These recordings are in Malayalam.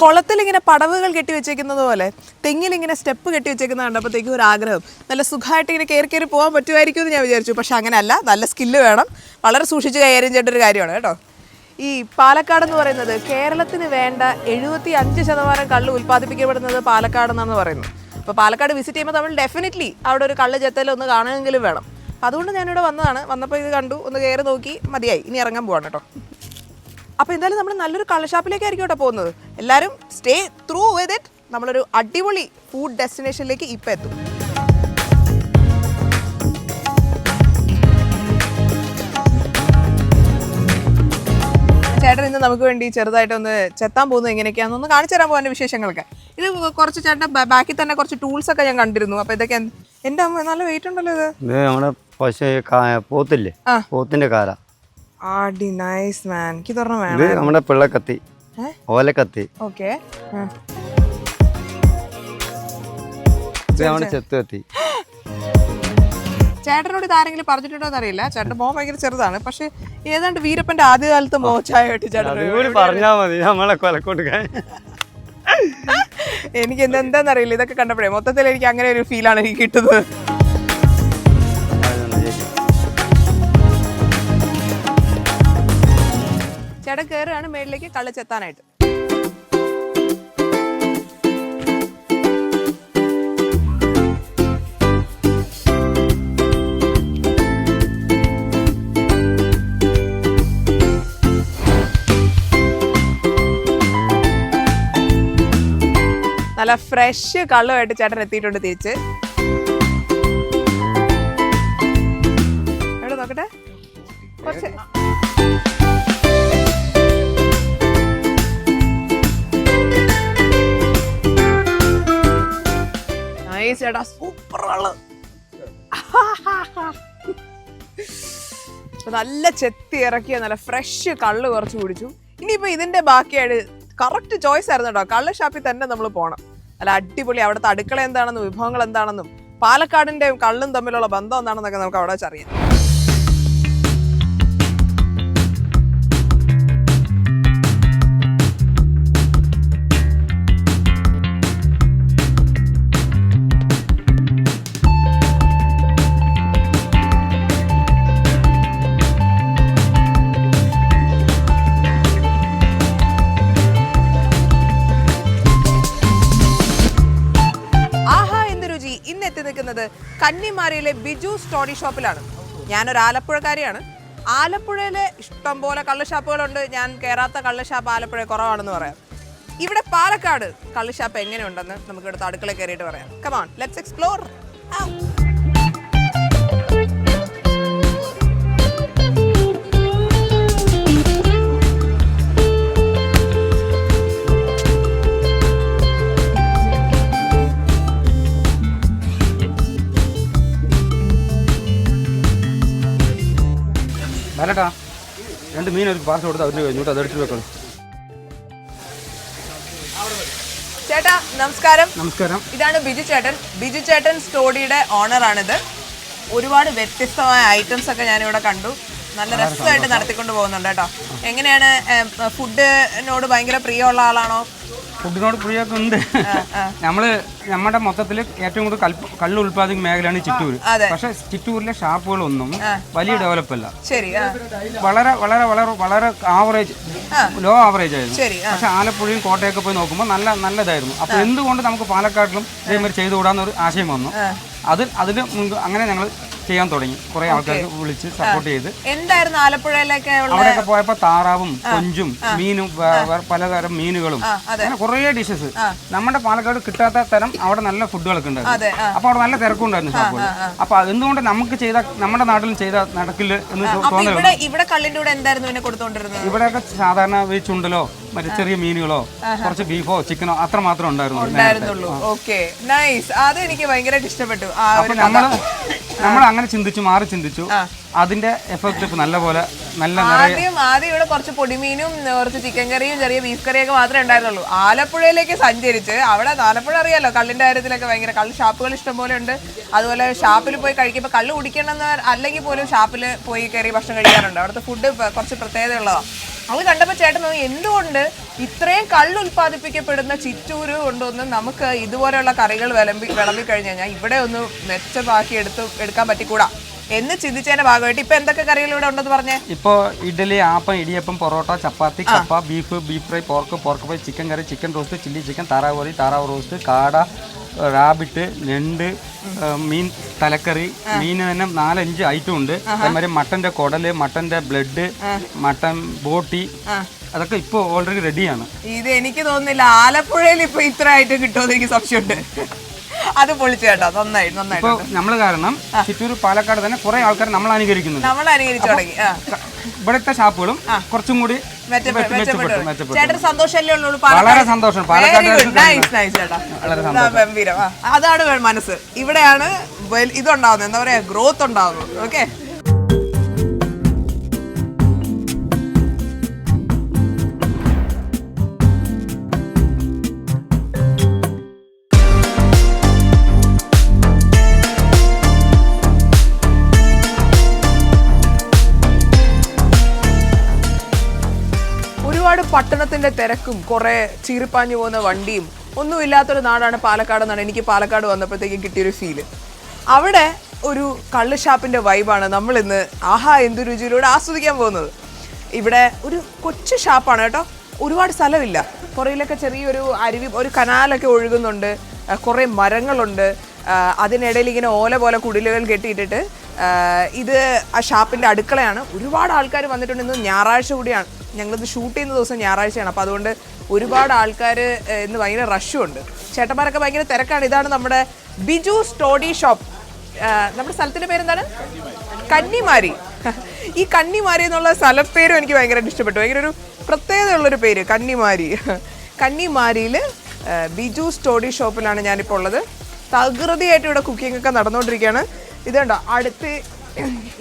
കുളത്തിൽ ഇങ്ങനെ പടവുകൾ കെട്ടി വെച്ചേക്കുന്നത് പോലെ തെങ്ങിൽ ഇങ്ങനെ സ്റ്റെപ്പ് കെട്ടി വെച്ചേക്കുന്നത് കണ്ടപ്പോഴത്തേക്കും ഒരു ആഗ്രഹം. നല്ല സുഖമായിട്ട് ഇങ്ങനെ കയറി കയറി പോകാൻ പറ്റുമായിരിക്കും എന്ന് ഞാൻ വിചാരിച്ചു. പക്ഷെ അങ്ങനെയല്ല നല്ല സ്കില്ല് വേണം. വളരെ സൂക്ഷിച്ച് കൈകാര്യം ചെയ്യേണ്ട ഒരു കാര്യമാണ് കേട്ടോ. ഈ പാലക്കാട് എന്ന് പറയുന്നത് കേരളത്തിന് വേണ്ട എഴുപത്തി അഞ്ച് ശതമാനം കള്ള് ഉൽപ്പാദിപ്പിക്കപ്പെടുന്നത് പാലക്കാട് എന്നാണ് പറയുന്നത്. അപ്പോൾ പാലക്കാട് വിസിറ്റ് ചെയ്യുമ്പോൾ നമ്മൾ ഡെഫിനറ്റ്ലി അവിടെ ഒരു കള്ള് ചെത്തൽ ഒന്ന് കാണുമെങ്കിലും വേണം. അതുകൊണ്ട് ഞാനിവിടെ വന്നതാണ്. വന്നപ്പോൾ ഇത് കണ്ടു. ഒന്ന് കയറി നോക്കി. മതിയായി. ഇനി ഇറങ്ങാൻ പോവാണ് കേട്ടോ. അപ്പോൾ എന്തായാലും നമ്മൾ നല്ലൊരു കള്ളഷാപ്പിലേക്കായിരിക്കും കേട്ടോ പോകുന്നത്. എല്ലാവരും സ്റ്റേ ത്രൂ വിത്ത് ഇറ്റ് നമ്മളൊരു അടിപൊളി ഫുഡ് ഡെസ്റ്റിനേഷനിലേക്ക് ഇപ്പൊ എത്തും. ചേട്ടൻ ഇന്ന് നമുക്ക് വേണ്ടി ചെറുതായിട്ട് ഒന്ന് ചെത്താൻ പോകുന്നത് എങ്ങനെയൊക്കെയാണെന്ന് ഒന്ന് കാണിച്ചു തരാൻ പോകുന്ന വിശേഷങ്ങളൊക്കെ. ഇത് കുറച്ച് ചേട്ടന്റെ ബാക്കിൽ തന്നെ കുറച്ച് ടൂൾസ് ഒക്കെ ഞാൻ കണ്ടിരുന്നു. അപ്പോൾ ഇതൊക്കെ എന്റെ എന്റെ അമ്മ നല്ല വെയിറ്റ് ഉണ്ടല്ലോ ഇത്. ഞങ്ങളുടെ പശു പോത്തില്ലേ? പോത്തിന്റെ കാല. ആടി നൈസ് മാൻ എനിക്ക് തുറന്നു ഇത് വേണം നമ്മുടെ പിള്ളക്കത്തി. ഏ? ഓലക്കത്തി. ഓക്കെ ഇത് നമ്മുടെ ചെത്തുകത്തി. ചേട്ടനോട് ഇതാരെങ്കിലും പറഞ്ഞിട്ടുണ്ടോ എന്നറിയില്ല. ചേട്ടൻ മോൻ ഭയങ്കര ചെറുതാണ്. പക്ഷെ ഏതാണ്ട് വീരപ്പന്റെ ആദ്യകാലത്ത് മോച്ചായിട്ട് ചേട്ടൻ അതും പറഞ്ഞാ മതി. നമ്മളെ കൊലക്കൊടുക്കാൻ എനിക്ക് എന്താ എന്താണെന്നറിയില്ല ഇതൊക്കെ കണ്ടപ്പോഴേ മൊത്തത്തിൽ എനിക്ക് അങ്ങനെ ഒരു ഫീലാണ് എനിക്ക് കിട്ടുന്നത്. ചേട്ടൻ കയറുകയാണ് മേളിലേക്ക് കള്ള് ചെത്താനായിട്ട്. നല്ല ഫ്രഷ് കള്ളുമായിട്ട് ചേട്ടൻ എത്തിയിട്ടുണ്ട് തിരിച്ച്. എവിടെ നോക്കട്ടെ? കുറച്ച് ചേട്ടാ സൂപ്പർ ആൾ. നല്ല ചെത്തി ഇറക്കിയ നല്ല ഫ്രഷ് കള്ള് കുറച്ച് കുടിച്ചു. ഇനിയിപ്പോ ഇതിന്റെ ബാക്കിയായിട്ട് കറക്റ്റ് ചോയ്സ് ആയിരുന്നു കേട്ടോ. കള്ള് ഷാപ്പിൽ തന്നെ നമ്മൾ പോകണം അല്ല അടിപൊളി അവിടുത്തെ അടുക്കള എന്താണെന്നും വിഭവങ്ങൾ എന്താണെന്നും പാലക്കാടിന്റെയും കള്ളും തമ്മിലുള്ള ബന്ധം എന്താണെന്നൊക്കെ നമുക്ക് അവിടെ വെച്ചറിയാം. കന്നിമാരിയിലെ ബിജു സ്റ്റോറി ഷോപ്പിലാണ്. ഞാനൊരു ആലപ്പുഴക്കാരിയാണ്. ആലപ്പുഴയിലെ ഇഷ്ടം പോലെ കള്ളുഷാപ്പുകളുണ്ട്. ഞാൻ കയറാത്ത കള്ളുഷാപ്പ് ആലപ്പുഴ കുറവാണെന്ന് പറയാം. ഇവിടെ പാലക്കാട് കള്ളുഷാപ്പ് എങ്ങനെയുണ്ടെന്ന് നമുക്ക് ഇവിടുത്തെ അടുക്കള കയറിയിട്ട് പറയാം. കമാൺ ലെറ്റ്സ് എക്സ്പ്ലോർ വരട്ടാ രണ്ട് മീൻ ഒരു പാർസൽ കൊടുത്ത് അവരുടെ കഴിഞ്ഞോട്ട് അത് എടുത്തിട്ട് വെക്കണം. ചേട്ടാ നമസ്കാരം. നമസ്കാരം. ഇതാണ് ബിജു ചേട്ടൻ. ബിജു ചേട്ടൻ സ്റ്റോഡിയുടെ ഓണറാണിത് ഒരുപാട് വ്യത്യസ്തമായ ഐറ്റംസ് ഒക്കെ ഞാനിവിടെ കണ്ടു. നല്ല രസമായിട്ട് നടത്തിക്കൊണ്ട് പോകുന്നുണ്ട് കേട്ടോ. എങ്ങനെയാണ് ഫുഡിനോട് ഭയങ്കര പ്രിയമുള്ള ആളാണോ? ഫുഡിനോട് പ്രിയൊക്കെ ഉണ്ട് നമ്മൾ നമ്മുടെ മൊത്തത്തിൽ ഏറ്റവും കൂടുതൽ കള്ളു ഉൽപ്പാദിക്കുന്ന മേഖലയാണ് ചിറ്റൂർ പക്ഷെ ചിറ്റൂരിലെ ഷാപ്പുകളൊന്നും വലിയ ഡെവലപ്പ് അല്ല ശരി വളരെ വളരെ വളരെ വളരെ ആവറേജ് ലോ ആവറേജ് ആയിരുന്നു. പക്ഷെ ആലപ്പുഴയും കോട്ടയൊക്കെ പോയി നോക്കുമ്പോൾ നല്ല നല്ലതായിരുന്നു. അപ്പൊ എന്തുകൊണ്ട് നമുക്ക് പാലക്കാട്ടിലും ഇതേമാതിരി ചെയ്തുകൂടാന്നൊരു ആശയം വന്നു. അത് അതിന് മുൻപ് അങ്ങനെ ഞങ്ങൾ ചെയ്യാൻ തുടങ്ങി. കുറെ ആൾക്കാർക്ക് വിളിച്ച് സപ്പോർട്ട് ചെയ്ത്. എന്തായിരുന്നു ആലപ്പുഴയിലൊക്കെ അവിടെയൊക്കെ പോയപ്പോ താറാവും കൊഞ്ചും മീനും പലതരം മീനുകളും. അങ്ങനെ കുറേ ഡിഷസ് നമ്മുടെ പാലക്കാട് കിട്ടാത്ത തരം അവിടെ നല്ല ഫുഡുകളൊക്കെ ഉണ്ടായിരുന്നു. അപ്പൊ അവിടെ നല്ല തിരക്കുണ്ടായിരുന്നു ഉണ്ടായിരുന്നു അപ്പൊ എന്തുകൊണ്ട് നമുക്ക് ചെയ്ത നമ്മുടെ നാട്ടിൽ ചെയ്ത നടക്കില്ല എന്ന് തോന്നുന്നു ഇവിടെ കള്ളിന്റെ കൂടെ എന്തായിരുന്നു പിന്നെ കൊടുത്തോണ്ടിരുന്നത് ഇവിടെയൊക്കെ സാധാരണ ഈ ചുണ്ടലോ മറ്റേ ചെറിയ മീനുകളോ കുറച്ച് ബീഫോ ചിക്കനോ അത്ര മാത്രം ഉണ്ടായിരുന്നു ഉണ്ടായിരുന്നുള്ളൂ. ഓക്കെ. നൈസ് അത് എനിക്ക് ഭയങ്കരമായിട്ട് ഇഷ്ടപ്പെട്ടു. നമ്മൾ നമ്മൾ അങ്ങനെ ചിന്തിച്ചു മാറി ചിന്തിച്ചു. അതിന്റെ എഫക്ട് ഇപ്പൊ നല്ല പോലെ നല്ല ആദ്യം ആദ്യം ഇവിടെ കുറച്ച് പൊടിമീനും കുറച്ച് ചിക്കൻ കറിയും ചെറിയ ബീഫ് കറിയൊക്കെ മാത്രമേ ഉണ്ടായിരുന്നുള്ളൂ. ആലപ്പുഴയിലേക്ക് സഞ്ചരിച്ച് അവിടെ ആലപ്പുഴ അറിയാലോ കള്ളിന്റെ കാര്യത്തിലൊക്കെ ഭയങ്കര കള്ള് ഷാപ്പുകൾ ഇഷ്ടംപോലെ ഉണ്ട്. അതുപോലെ ഷാപ്പിൽ പോയി കഴിക്കുമ്പോൾ കള്ള് കുടിക്കണമെന്ന് അല്ലെങ്കിൽ പോലും ഷാപ്പിൽ പോയി കയറി ഭക്ഷണം കഴിക്കാറുണ്ട്. അവിടുത്തെ ഫുഡ് കുറച്ച് പ്രത്യേകത ഉള്ളതാണ് അത് കണ്ടപ്പോ ചേട്ടൻ എന്തുകൊണ്ട് ഇത്രയും കള്ള് ഉൽപ്പാദിപ്പിക്കപ്പെടുന്ന ചിറ്റൂര് കൊണ്ടൊന്ന് നമുക്ക് ഇതുപോലെയുള്ള കറികൾ വിളമ്പി വിളമ്പി കഴിഞ്ഞു കഴിഞ്ഞാൽ ഇവിടെ ഒന്ന് മെച്ചമാക്കി എടുത്ത് എടുക്കാൻ പറ്റിക്കൂടാ? എന്ന് ചിന്തിച്ചതിന്റെ ഭാഗമായിട്ട് ഇപ്പൊ എന്തൊക്കെ കറികൾ ഇവിടെ ഉണ്ടെന്ന് പറഞ്ഞേ? ഇപ്പോ ഇഡലി ആപ്പം ഇടിയപ്പം പൊറോട്ട ചപ്പാത്തി കപ്പ beef beef fry pork pork fry chicken curry chicken roast chilli chicken താറാവ് കറി താറാവ് റോസ്റ്റ് കാട റാബിറ്റ് ഞണ്ട് മീൻ തലക്കറി മീൻ തന്നെ നാലഞ്ച് ഐറ്റം ഉണ്ട്. അതേമാതിരി മട്ടന്റെ കുടൽ മട്ടന്റെ ബ്ലഡ് മട്ടൻ ബോട്ടി അതൊക്കെ ഇപ്പൊ ഓൾറെഡി റെഡിയാണ് ഇത് എനിക്ക് തോന്നുന്നില്ല ആലപ്പുഴയിൽ ഇപ്പൊ ഇത്ര ആയിട്ട് കിട്ടുമെന്ന് എനിക്ക് സംശയമുണ്ട്. അത് പൊളിച്ചു കേട്ടോ നന്നായി നന്നായിട്ട് നമ്മൾ കാരണം ചിറ്റൂർ പാലക്കാട് തന്നെ കുറെ ആൾക്കാർ നമ്മൾ അനുകരിക്കുന്നു നമ്മൾ അനുകരിച്ചു തുടങ്ങി ഇവിടുത്തെ ഷാപ്പുകളും കുറച്ചും കൂടി സന്തോഷമല്ലേ ഉള്ളൂ? വളരെ സന്തോഷം. ഗംഭീരം. അതാണ് മനസ്സ്. ഇവിടെയാണ് ഇതുണ്ടാവുന്നത്. എന്താ പറയാ? ഗ്രോത്ത് ഉണ്ടാവുന്നത്. ഓക്കെ പട്ടണത്തിന്റെ തിരക്കും കുറെ ചീറിപ്പാഞ്ഞു പോകുന്ന വണ്ടിയും ഒന്നും ഇല്ലാത്തൊരു നാടാണ് പാലക്കാട് എന്നാണ് എനിക്ക് പാലക്കാട് വന്നപ്പോഴത്തേക്കും കിട്ടിയൊരു ഫീൽ അവിടെ ഒരു കള്ള് ഷാപ്പിന്റെ വൈബാണ് നമ്മൾ ഇന്ന് ആഹാ എന്തു രുചിയിലൂടെ ആസ്വദിക്കാൻ പോകുന്നത്. ഇവിടെ ഒരു കൊച്ചു ഷാപ്പാണ് കേട്ടോ. ഒരുപാട് സ്ഥലമില്ല. പുറയിലൊക്കെ ചെറിയൊരു അരുവി ഒരു കനാലൊക്കെ ഒഴുകുന്നുണ്ട്. കുറേ മരങ്ങളുണ്ട്. അതിനിടയിൽ ഇങ്ങനെ ഓല പോലെ കുടിലുകൾ കെട്ടിയിട്ടിട്ട് ഇത് ആ ഷാപ്പിന്റെ അടുക്കളയാണ്. ഒരുപാട് ആൾക്കാർ വന്നിട്ടുണ്ട് ഇന്ന് ഞായറാഴ്ച കൂടിയാണ്. ഞങ്ങളിത് ഷൂട്ട് ചെയ്യുന്ന ദിവസം ഞായറാഴ്ചയാണ്. അപ്പോൾ അതുകൊണ്ട് ഒരുപാട് ആൾക്കാർ ഇന്ന് ഭയങ്കര റഷും ഉണ്ട്. ചേട്ടന്മാരൊക്കെ ഭയങ്കര തിരക്കാണ്. ഇതാണ് നമ്മുടെ ബിജു സ്റ്റോഡി ഷോപ്പ്. നമ്മുടെ സ്ഥലത്തിന്റെ പേരെന്താണ്? കന്നിമാരി. ഈ കന്നിമാരി എന്നുള്ള സ്ഥലപ്പേരും എനിക്ക് ഭയങ്കരമായിട്ട് ഇഷ്ടപ്പെട്ടു. ഭയങ്കര ഒരു പ്രത്യേകതയുള്ളൊരു പേര് കന്നിമാരി. കന്നിമാരിയിൽ ബിജു സ്റ്റോഡി ഷോപ്പിലാണ് ഞാനിപ്പോൾ ഉള്ളത്. തകൃതിയായിട്ട് ഇവിടെ കുക്കിംഗ് ഒക്കെ നടന്നുകൊണ്ടിരിക്കുകയാണ്. ഇതുണ്ടോ അടുത്ത്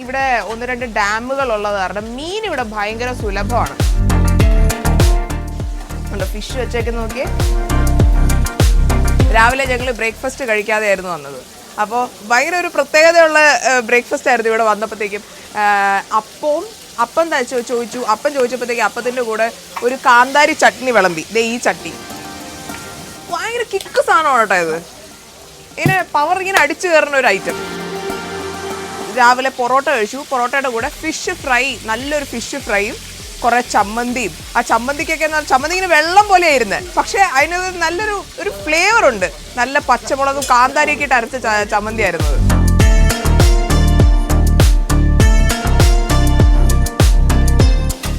ഇവിടെ ഒന്ന് രണ്ട് ഡാമുകൾ ഉള്ളത് കാരണം മീൻ ഇവിടെ ഭയങ്കര സുലഭമാണ്. ഫിഷ് വെച്ചേക്ക് നോക്കിയേ. രാവിലെ ഞങ്ങൾ ബ്രേക്ക്ഫാസ്റ്റ് കഴിക്കാതെയായിരുന്നു വന്നത്. അപ്പോൾ ഭയങ്കര ഒരു പ്രത്യേകതയുള്ള ബ്രേക്ക്ഫാസ്റ്റ് ആയിരുന്നു ഇവിടെ വന്നപ്പോഴത്തേക്കും. അപ്പവും അപ്പം തയ്ച്ച് ചോദിച്ചു. അപ്പം ചോദിച്ചപ്പോഴത്തേക്കും അപ്പത്തിന്റെ കൂടെ ഒരു കാന്താരി ചട്നി വിളമ്പി. ദേ ഈ ചട്നി. ഭയങ്കര കിക്ക് സാധനമാണ് കേട്ടോ ഇത്? ഇങ്ങനെ പവർ ഇങ്ങനെ അടിച്ചു കയറുന്ന ഒരു ഐറ്റം രാവിലെ പൊറോട്ട കഴിച്ചു. പൊറോട്ടയുടെ കൂടെ ഫിഷ് ഫ്രൈ നല്ലൊരു ഫിഷ് ഫ്രൈയും കുറെ ചമ്മന്തിയും. ആ ചമ്മന്തിക്കൊക്കെ എന്ന് പറഞ്ഞാൽ ചമ്മന്തി ഇങ്ങനെ വെള്ളം പോലെ ആയിരുന്നത് പക്ഷെ അതിന് നല്ലൊരു ഒരു ഫ്ലേവർ ഉണ്ട്. നല്ല പച്ചമുളകും കാന്താരിയൊക്കെ ഇട്ട് അരച്ച ചമ്മന്തി ആയിരുന്നു.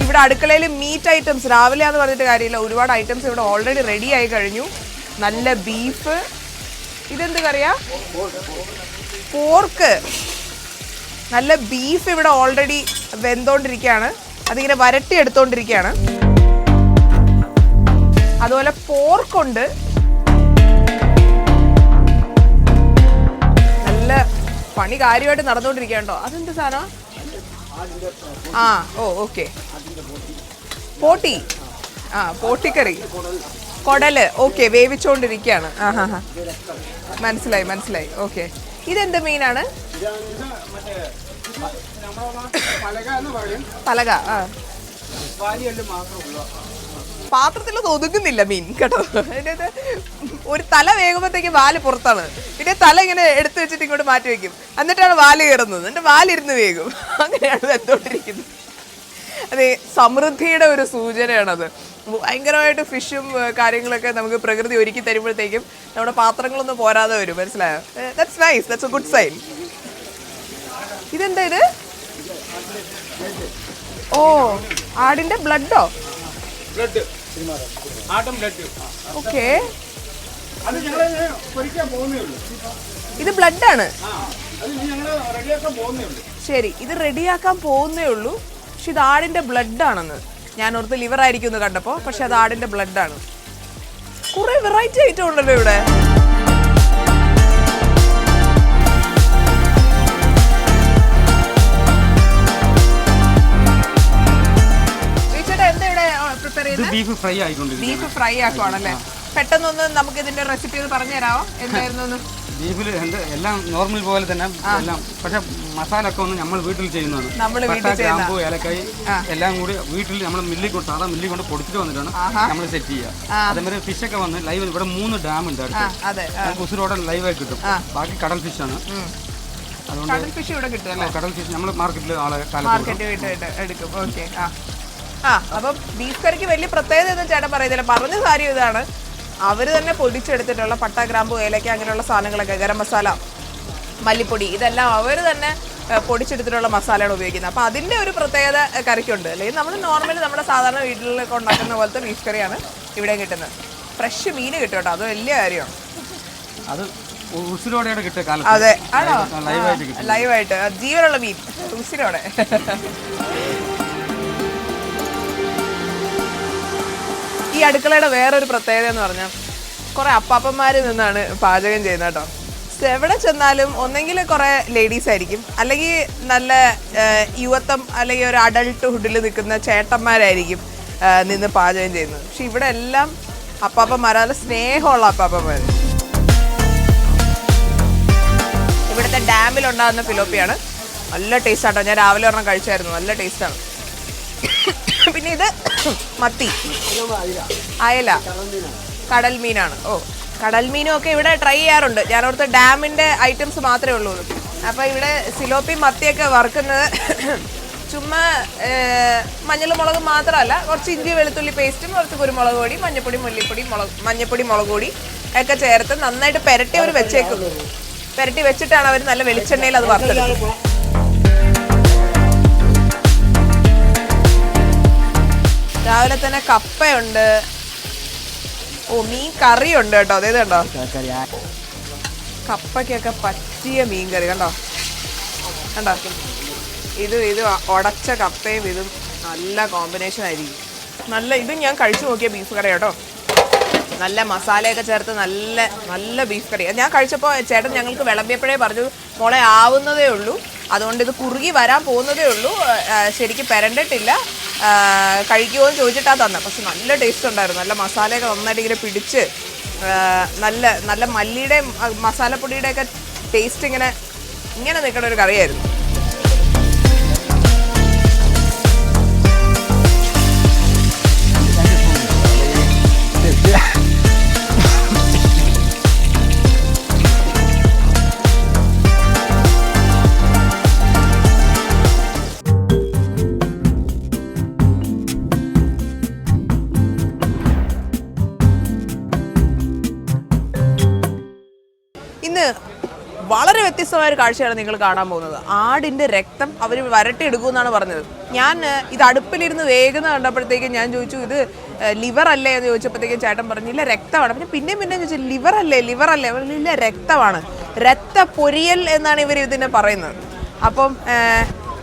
ഇവിടെ അടുക്കളയിൽ മീറ്റ് ഐറ്റംസ് രാവിലെ എന്ന് പറഞ്ഞിട്ട് കാര്യമില്ല. ഒരുപാട് ഐറ്റംസ് ഇവിടെ ഓൾറെഡി റെഡി ആയി കഴിഞ്ഞു. നല്ല ബീഫ് ഇതെന്ത് കറിയാ? പോർക്ക്. നല്ല ബീഫ് ഇവിടെ ഓൾറെഡി വെന്തോണ്ടിരിക്കുകയാണ് അതിങ്ങനെ വരട്ടി എടുത്തോണ്ടിരിക്കുകയാണ് അതുപോലെ പോർക്കുണ്ട്. നല്ല പണി കാര്യമായിട്ട് നടന്നുകൊണ്ടിരിക്കുകയാണ്ടോ അതെന്ത് സാധനം? ആ ഓ ഓക്കെ. പോട്ടി. ആ പോട്ടിക്കറി. കൊടൽ. ഓക്കെ വേവിച്ചോണ്ടിരിക്കുകയാണ് ആ ഹാ ഹാ മനസ്സിലായി മനസ്സിലായി. ഓക്കെ ഇതെന്ത് മീനാണ്? പലക ആ. പാത്രത്തിൽ ഒതുങ്ങുന്നില്ല മീൻ കേട്ടോ. അതിന്റെ ഒരു തല വേകുമ്പോഴത്തേക്ക് വാൽ പുറത്താണ്. പിന്നെ തല ഇങ്ങനെ എടുത്തു വെച്ചിട്ട് ഇങ്ങോട്ട് മാറ്റി വെക്കും. എന്നിട്ടാണ് വാൽ കയറുന്നത്. എന്നിട്ട് വാലിരുന്ന് വേകും. അങ്ങനെയാണ് വെന്തോണ്ടിരിക്കുന്നത്. അതെ സമൃദ്ധിയുടെ ഒരു സൂചനയാണത്. ഭയങ്കരമായിട്ട് ഫിഷും കാര്യങ്ങളൊക്കെ നമുക്ക് പ്രകൃതി ഒരുക്കി തരുമ്പോഴത്തേക്കും നമ്മുടെ പാത്രങ്ങളൊന്നും പോരാതെ വരും. മനസ്സിലായോ? That's nice that's a good sign ഇതെന്താ ഇത്? ഓ ആടിന്റെ ബ്ലഡോ? ഓക്കെ. ഇത് ബ്ലഡ് ആണ് ആ അത് ഞങ്ങൾ റെഡിയാക്കാൻ പോകുന്നേ ഉള്ളൂ. ശരി ഇത് റെഡിയാക്കാൻ പോകുന്നേ ഉള്ളൂ. പക്ഷെ ഇത് ആടിന്റെ ബ്ലഡ് ആണെന്ന് ഞാൻ ഓർത്ത് ലിവർ ആയിരിക്കും എന്ന് കണ്ടപ്പോൾ പക്ഷെ അത് ആടിന്റെ ബ്ലഡ് ആണ്. കുറെ വെറൈറ്റി ഐറ്റം ഉണ്ടല്ലോ ഇവിടെ ബീഫ് ഫ്രൈ ആയിക്കൊണ്ടിരിക്കും ബീഫ് ഫ്രൈ ആക്കുവാണല്ലേ? പെട്ടെന്നൊന്ന് നമുക്ക് ഇതിന്റെ റെസിപ്പി ഒന്ന് പറഞ്ഞു തരാമോ എന്തായിരുന്നു ബീഫിൽ എന്ത് എല്ലാം നോർമൽ പോലെ തന്നെ എല്ലാം. പക്ഷെ മസാല ഒക്കെ ഒന്ന് നമ്മൾ വീട്ടിൽ ചെയ്യുന്നതാണ്. പട്ട ഗ്രാമ്പു ഏലക്കായി എല്ലാം കൂടി വീട്ടിൽ നമ്മൾ മില്ലിൽ കൊണ്ട് സാധാ മില്ലിൽ കൊണ്ട് പൊടിച്ചിട്ട് വന്നിട്ടാണ് നമ്മൾ സെറ്റ് ചെയ്യുക. അതേമാതിരി ഫിഷ് ഒക്കെ വന്ന് ലൈവ് ഇവിടെ മൂന്ന് ഡാം ഉണ്ട് കുസുരോടെ അടുത്ത് ഉസിരോടെ ലൈവായി കിട്ടും. ബാക്കി കടൽ ഫിഷാണ് അതുകൊണ്ട് കടൽ ഫിഷ് ഇവിടെ കിട്ടും കടൽ ഫിഷ് നമ്മൾ മാർക്കറ്റിൽ ആളെ എടുക്കും. ഓക്കെ ആ. ആ അപ്പം ബീഫ് കറിക്ക് വലിയ പ്രത്യേകത ഒന്നും ചേട്ടൻ പറയുന്നില്ല പറഞ്ഞ കാര്യം ഇതാണ്. അവർ തന്നെ പൊടിച്ചെടുത്തിട്ടുള്ള പട്ട ഗ്രാമ്പു ഏലക്ക അങ്ങനെയുള്ള സാധനങ്ങളൊക്കെ ഗരം മസാല മല്ലിപ്പൊടി ഇതെല്ലാം അവർ തന്നെ പൊടിച്ചെടുത്തിട്ടുള്ള മസാലയാണ് ഉപയോഗിക്കുന്നത്. അപ്പോൾ അതിന്റെ ഒരു പ്രത്യേകത കറിക്കുണ്ട്. അല്ലെങ്കിൽ നമ്മൾ നോർമലി നമ്മുടെ സാധാരണ വീട്ടിലൊക്കെ ഉണ്ടാക്കുന്ന പോലത്തെ ബീഫ് കറിയാണ് ഇവിടെ കിട്ടുന്നത്. ഫ്രഷ് മീൻ കിട്ടും കേട്ടോ. അത് വലിയ കാര്യമാണ്. അത് ഉസിരോടെയാണ് അതെ. ആണോ? ലൈവായിട്ട് ജീവനുള്ള മീൻ. ഉസിരോടെ. ഈ അടുക്കളയുടെ വേറൊരു പ്രത്യേകത എന്ന് പറഞ്ഞാൽ കുറെ അപ്പാപ്പന്മാർ നിന്നാണ് പാചകം ചെയ്യുന്നത് കേട്ടോ. എവിടെ ചെന്നാലും ഒന്നെങ്കിൽ കുറെ ലേഡീസ് ആയിരിക്കും. അല്ലെങ്കിൽ നല്ല യുവത്വം അല്ലെങ്കിൽ ഒരു അഡൾട്ട്ഹുഡിൽ നിൽക്കുന്ന ചേട്ടന്മാരായിരിക്കും നിന്ന് പാചകം ചെയ്യുന്നത്. പക്ഷെ ഇവിടെ എല്ലാം അപ്പാപ്പന്മാർ നല്ല സ്നേഹമുള്ള അപ്പാപ്പന്മാർ ഇവിടുത്തെ ഡാമിൽ ഉണ്ടാകുന്ന ഫിലോപ്പിയാണ് നല്ല ടേസ്റ്റ് ആട്ടോ. ഞാൻ രാവിലെ ഒരെണ്ണം കഴിച്ചായിരുന്നു. നല്ല ടേസ്റ്റാണ് പിന്നെ ഇത് മത്തി. അയല. കടൽ മീനാണ്. ഓ കടൽ മീനും ഒക്കെ ഇവിടെ ട്രൈ ചെയ്യാറുണ്ട്. ഞാൻ അവിടുത്തെ ഡാമിന്റെ ഐറ്റംസ് മാത്രമേ ഉള്ളൂ. അപ്പൊ ഇവിടെ സിലോപ്പി മത്തിയൊക്കെ വറുക്കുന്നത് ചുമ്മാ മഞ്ഞൾ മുളക് മുളകും മാത്രമല്ല കുറച്ച് ഇഞ്ചി വെളുത്തുള്ളി പേസ്റ്റും കുറച്ച് കുരുമുളക് പൊടി മഞ്ഞപ്പൊടി മുല്ലിപ്പൊടി മുളക് മഞ്ഞപ്പൊടി മുളക് പൊടി ഒക്കെ ചേർത്ത് നന്നായിട്ട് പെരട്ടി അവർ വെച്ചേക്കും. പെരട്ടി വെച്ചിട്ടാണ് അവർ നല്ല വെളിച്ചെണ്ണയിൽ അത് വറുത്തെടുക്കുന്നത്. രാവിലെ തന്നെ കപ്പയുണ്ട്. ഓ മീൻ കറി ഉണ്ട് കേട്ടോ അതേത് കണ്ടോ? കപ്പയ്ക്കൊക്കെ പറ്റിയ മീൻ കറി കണ്ടോ? കണ്ടോ? ഇതും ഇത് ഉടച്ച കപ്പയും ഇതും നല്ല കോമ്പിനേഷൻ ആയിരിക്കും. നല്ല ഇതും ഞാൻ കഴിച്ചു നോക്കിയ ബീഫ് കറി കേട്ടോ. നല്ല മസാലയൊക്കെ ചേർത്ത് നല്ല നല്ല ബീഫ് കറി. ഞാൻ കഴിച്ചപ്പോൾ ചേട്ടൻ ഞങ്ങൾക്ക് വിളമ്പിയപ്പോഴേ പറഞ്ഞു മോളെ ആവുന്നതേ ഉള്ളൂ. അതുകൊണ്ട് ഇത് കുറുകി വരാൻ പോകുന്നതേ ഉള്ളൂ. ശരിക്കും പെരണ്ടിട്ടില്ല. കഴിക്കുമോ എന്ന് ചോദിച്ചിട്ടാണ് തന്നെ. പക്ഷെ നല്ല ടേസ്റ്റ് ഉണ്ടായിരുന്നു. നല്ല മസാലയൊക്കെ നന്നായിട്ട് ഇങ്ങനെ പിടിച്ച് നല്ല നല്ല മല്ലിയുടെയും മസാലപ്പൊടിയുടെയൊക്കെ ടേസ്റ്റ് ഇങ്ങനെ ഇങ്ങനെ നിൽക്കുന്ന ഒരു കറിയായിരുന്നു. വ്യത്യസ്തമായ ഒരു കാഴ്ചയാണ് നിങ്ങൾ കാണാൻ പോകുന്നത്. ആടിന്റെ രക്തം അവർ വരട്ടിയെടുക്കുമെന്നാണ് പറഞ്ഞത്. ഞാൻ ഇത് അടുപ്പിലിരുന്ന് വേഗം കണ്ടപ്പോഴത്തേക്കും ഞാൻ ചോദിച്ചു ഇത് ലിവർ അല്ലേ? എന്ന് ചോദിച്ചപ്പോഴത്തേക്കും ചേട്ടൻ പറഞ്ഞു ഇല്ല രക്തമാണ്. പിന്നെ പിന്നെ പിന്നെ ചോദിച്ചു ലിവർ അല്ലേ? ലിവർ അല്ലേ? ഇല്ല രക്തമാണ്. രക്ത പൊരിയൽ എന്നാണ് ഇവർ ഇതിനെ പറയുന്നത്. അപ്പം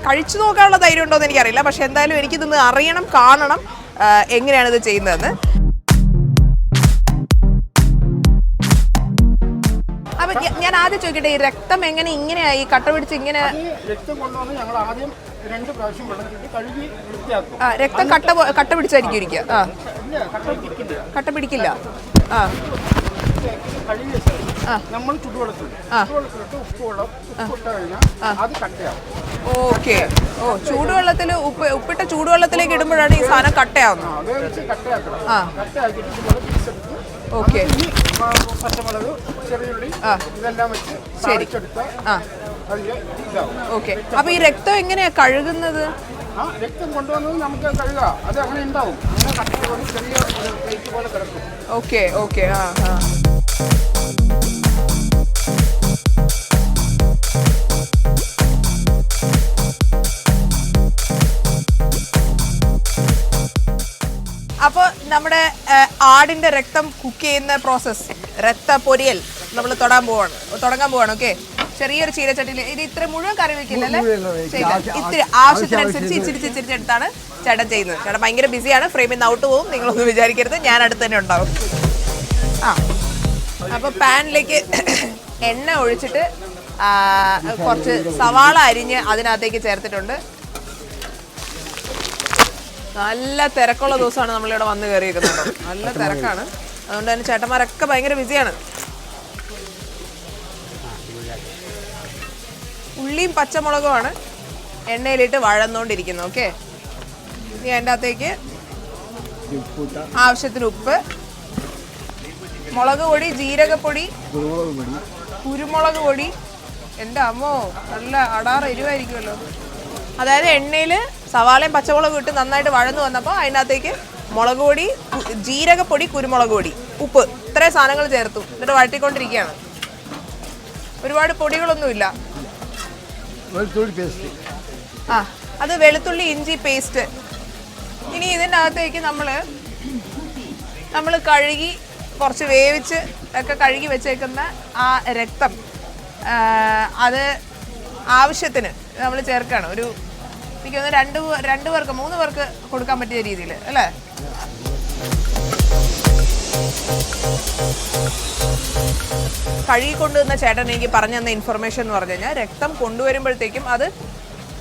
കഴിച്ചു നോക്കാനുള്ള ധൈര്യം ഉണ്ടോ എന്ന് എനിക്കറിയില്ല. പക്ഷെ എന്തായാലും എനിക്കിതൊന്ന് അറിയണം കാണണം എങ്ങനെയാണ് ഇത് ചെയ്യുന്നതെന്ന്. ഞാൻ ആദ്യം ചോദിക്കട്ടെ ഈ രക്തം എങ്ങനെ ഇങ്ങനെയായി കട്ട പിടിച്ച് ഇങ്ങനെ രക്തം കൊണ്ടുവന്ന് ഞങ്ങൾ ആദ്യം രണ്ട് പ്രാവശ്യം കഴുകി വൃത്തിയാക്കും. ആ, രക്തം കട്ട പോ- കട്ട പിടിച്ചായിരിക്കും ഇരിക്കുക. ആ. ഇല്ല കട്ട പിടിക്കില്ല. കട്ട പിടിക്കില്ല. ആ. കഴുകിയ ശേഷം നമ്മൾ ചുടുവെള്ളത്തിൽ ചുടുവെള്ളത്തിലിട്ട് ഉപ്പ് വെള്ളം ഉപ്പിട്ട് കഴിഞ്ഞാൽ അത് കട്ടയാവും. ഓക്കെ. ഓ ചൂടുവെള്ളത്തിൽ ഉപ്പ് ഉപ്പിട്ട ചൂടുവെള്ളത്തിലേക്ക് ഇടുമ്പോഴാണ് ഈ സാധനം കട്ടയാവുന്നത്. ആ കട്ടയാക്കണം. ആ. കട്ടയാക്കിയിട്ട് ഇതുപോലെ പീസെടുത്ത് ഓക്കെ. പച്ചമുളക് ചെറിയുള്ളി ഇതെല്ലാം വെച്ച് ശരി. ആ. ഓക്കെ. അപ്പൊ ഈ രക്തം എങ്ങനെയാ കഴുകുന്നത്? രക്തം കൊണ്ടുവന്നത് നമുക്ക് കഴുകാം. അത് അങ്ങനെ ഉണ്ടാവും. അങ്ങനെ കട്ട പോലെ ചെറിയ പ്ലേറ്റ് പോലെ കിടക്കും. Okay okay. ആ ആ. നമ്മുടെ ആടിന്റെ രക്തം കുക്ക് ചെയ്യുന്ന പ്രോസസ്സ് രക്ത പൊരിയൽ നമ്മൾ തൊടാൻ പോവാണ് തുടങ്ങാൻ പോവാണ് ഓക്കെ ചെറിയൊരു ചീരച്ചട്ടിയിൽ ഇത് ഇത്ര മുഴുവൻ കറി വെക്കില്ലല്ലേ. ഇത്തിരി ആവശ്യത്തിനനുസരിച്ച് ഇച്ചിരി ചിരിച്ചെടുത്താണ് ചേട്ടൻ ചെയ്യുന്നത്. ചേട്ടൻ ഭയങ്കര ബിസിയാണ് ഫ്രെയിമിൽ നിന്ന് ഔട്ട് പോകും നിങ്ങളൊന്നും വിചാരിക്കരുത് ഞാൻ അടുത്ത് തന്നെ ഉണ്ടാവും. ആ അപ്പോൾ പാനിലേക്ക് എണ്ണ ഒഴിച്ചിട്ട് കുറച്ച് സവാള അരിഞ്ഞ് അതിനകത്തേക്ക് ചേർത്തിട്ടുണ്ട്. നല്ല തിരക്കുള്ള ദിവസമാണ് നമ്മളിവിടെ വന്ന് കയറിയിരിക്കുന്നത് നല്ല തിരക്കാണ്. അതുകൊണ്ട് തന്നെ ചേട്ടന്മാരൊക്കെ ഭയങ്കര ബിസിയാണ്. ഉള്ളിയും പച്ചമുളകുമാണ് എണ്ണയിലിട്ട് വഴന്നുകൊണ്ടിരിക്കുന്നത് ഓക്കെ? ഇനി അതിന്റെ അകത്തേക്ക് ആവശ്യത്തിന് ഉപ്പ് മുളക് പൊടി ജീരകപ്പൊടി കുരുമുളക് പൊടി. എന്റെ അമ്മോ നല്ല അടാറ് എരിവായിരിക്കുമല്ലോ. അതായത് എണ്ണയിൽ സവാളയും പച്ചമുളകും ഇട്ട് നന്നായിട്ട് വഴന്നു വന്നപ്പോൾ അതിനകത്തേക്ക് മുളക് പൊടി ജീരകപ്പൊടി കുരുമുളക് പൊടി ഉപ്പ് ഇത്രയും സാധനങ്ങൾ ചേർത്തു. എന്നിട്ട് വഴറ്റിക്കൊണ്ടിരിക്കുകയാണ്. ഒരുപാട് പൊടികളൊന്നുമില്ല. ആ അത് വെളുത്തുള്ളി ഇഞ്ചി പേസ്റ്റ് ഇനി ഇതിന്റെ അകത്തേക്ക് നമ്മൾ നമ്മൾ കഴുകി കുറച്ച് വേവിച്ച് ഒക്കെ കഴുകി വെച്ചേക്കുന്ന ആ രക്തം അത് ആവശ്യത്തിന് നമ്മൾ ചേർക്കുകയാണ്. ഒരു എനിക്ക് തോന്നുന്നു രണ്ട് രണ്ട് പേർക്ക് മൂന്ന് പേർക്ക് കൊടുക്കാൻ പറ്റിയ രീതിയിൽ അല്ലേ? കഴുകി കൊണ്ടുവന്ന ചേട്ടൻ എനിക്ക് പറഞ്ഞു തന്ന ഇൻഫർമേഷൻ എന്ന് പറഞ്ഞു കഴിഞ്ഞാൽ രക്തം കൊണ്ടുവരുമ്പോഴത്തേക്കും അത്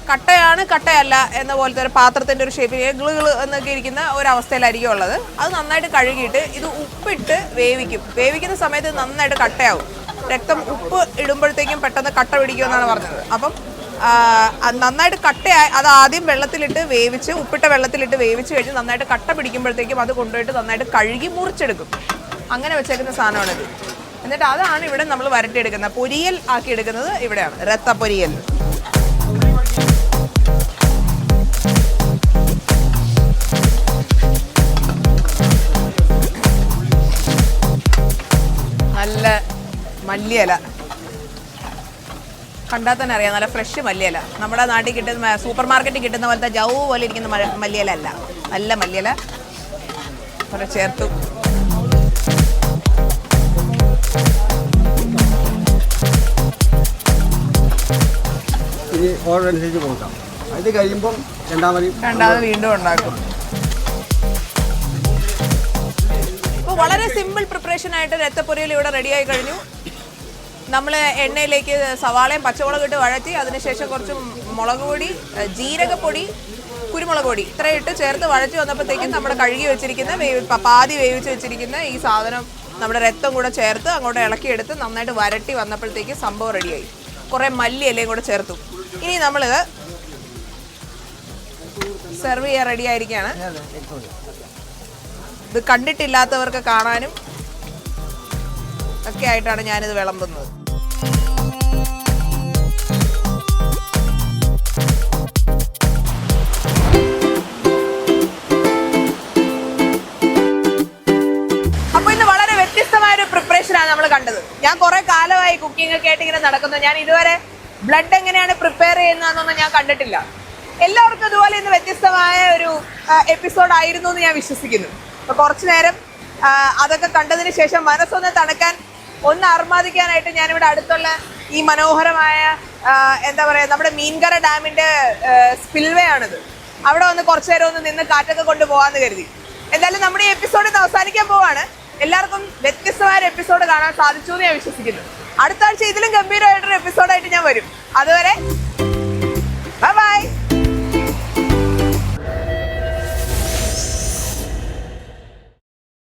കട്ടയാണ് കട്ടയല്ല എന്ന പോലത്തെ ഒരു പാത്രത്തിന്റെ ഒരു ഷേപ്പിൽ ഗ്ലുകൾ എന്നൊക്കെ ഇരിക്കുന്ന ഒരു അവസ്ഥയിലായിരിക്കും ഉള്ളത്. അത് നന്നായിട്ട് കഴുകിയിട്ട് ഇത് ഉപ്പിട്ട് വേവിക്കും. വേവിക്കുന്ന സമയത്ത് നന്നായിട്ട് കട്ടയാവും. രക്തം ഉപ്പ് ഇടുമ്പോഴത്തേക്കും പെട്ടെന്ന് കട്ട പിടിക്കുമെന്നാണ് പറഞ്ഞത്. അപ്പം നന്നായിട്ട് കട്ടയായി അത് ആദ്യം വെള്ളത്തിലിട്ട് വേവിച്ച് ഉപ്പിട്ട വെള്ളത്തിലിട്ട് വേവിച്ച് കഴിഞ്ഞ് നന്നായിട്ട് കട്ട പിടിക്കുമ്പോഴത്തേക്കും അത് കൊണ്ടുപോയിട്ട് നന്നായിട്ട് കഴുകി മുറിച്ചെടുക്കും. അങ്ങനെ വെച്ചേക്കുന്ന സാധനമാണിത് എന്നിട്ട് അതാണ് ഇവിടെ നമ്മൾ വരട്ടിയെടുക്കുന്നത്. പൊരിയൽ ആക്കി എടുക്കുന്നത് ഇവിടെയാണ്. രത്ത പൊരിയൽ. നല്ല മല്ലിയില. കണ്ടാൽ തന്നെ അറിയാം. നല്ല ഫ്രഷ് മല്ലിയില. നമ്മുടെ നാട്ടിൽ കിട്ടുന്ന സൂപ്പർ മാർക്കറ്റിൽ കിട്ടുന്ന പോലത്തെ ജൗ പോലെ ഇരിക്കുന്ന മല- മല്ലിയില അല്ല. നല്ല മല്ലിയില. കുറെ ചേർത്തു. ഇനി ഓർഡർ അനുസരിച്ച് കൊടുക്കാം. അത് കഴിയുമ്പം രണ്ടാമത് രണ്ടാമത് വീണ്ടും ഉണ്ടാക്കും. വളരെ സിമ്പിൾ പ്രിപ്പറേഷൻ ആയിട്ട് രക്തപ്പൊരിയിൽ ഇവിടെ റെഡിയായി കഴിഞ്ഞു. നമ്മൾ എണ്ണയിലേക്ക് സവാളയും പച്ചമുളക് ഇട്ട് വഴറ്റി അതിനുശേഷം കുറച്ച് മുളക് പൊടി ജീരകപ്പൊടി കുരുമുളക് പൊടി ഇത്രയും ഇട്ട് ചേർത്ത് വഴറ്റി വന്നപ്പോഴത്തേക്കും നമ്മുടെ കഴുകി വെച്ചിരിക്കുന്ന പാതി വേവിച്ച് വെച്ചിരിക്കുന്ന ഈ സാധനം നമ്മുടെ രക്തം കൂടെ ചേർത്ത് അങ്ങോട്ട് ഇളക്കിയെടുത്ത് നന്നായിട്ട് വരട്ടി വന്നപ്പോഴത്തേക്ക് സംഭവം റെഡിയായി. കുറേ മല്ലി കൂടെ ചേർത്തു. ഇനി നമ്മൾ സെർവ് ചെയ്യാൻ റെഡി ആയിരിക്കുകയാണ് ഇത് കണ്ടിട്ടില്ലാത്തവർക്ക് കാണാനും ഒക്കെ ആയിട്ടാണ് ഞാനിത് വിളമ്പുന്നത്. കുക്കിംഗ് ഒക്കെ ആയിട്ട് ഇങ്ങനെ നടക്കുന്നു ഞാൻ ഇതുവരെ ബ്ലഡ് എങ്ങനെയാണ് പ്രിപ്പയർ ചെയ്യുന്നതെന്നൊന്നും ഞാൻ കണ്ടിട്ടില്ല. എല്ലാവർക്കും ഇതുപോലെ ഇന്ന് വ്യത്യസ്തമായ ഒരു എപ്പിസോഡ് ആയിരുന്നു എന്ന് ഞാൻ വിശ്വസിക്കുന്നു. അപ്പൊ കുറച്ചു നേരം അതൊക്കെ കണ്ടതിന് ശേഷം മനസ്സൊന്ന് തണുക്കാൻ ഒന്ന് അർമാദിക്കാനായിട്ട് ഞാനിവിടെ അടുത്തുള്ള ഈ മനോഹരമായ എന്താ പറയാ നമ്മുടെ മീൻകര ഡാമിന്റെ സ്പിൽവേ ആണിത്. അവിടെ ഒന്ന് കുറച്ചു നേരം ഒന്ന് നിന്ന് കാറ്റൊക്കെ കൊണ്ട് പോകാന്ന് കരുതി. എന്തായാലും നമ്മുടെ ഈ എപ്പിസോഡ് അവസാനിക്കാൻ പോവാണ്. എല്ലാവർക്കും വ്യത്യസ്തമായ എപ്പിസോഡ് കാണാൻ സാധിച്ചു എന്ന് ഞാൻ വിശ്വസിക്കുന്നു. അടുത്ത ആഴ്ച ഇതിലും ഗംഭീരമായിട്ടൊരു എപ്പിസോഡായിട്ട് ഞാൻ വരും. അതുവരെ ബൈ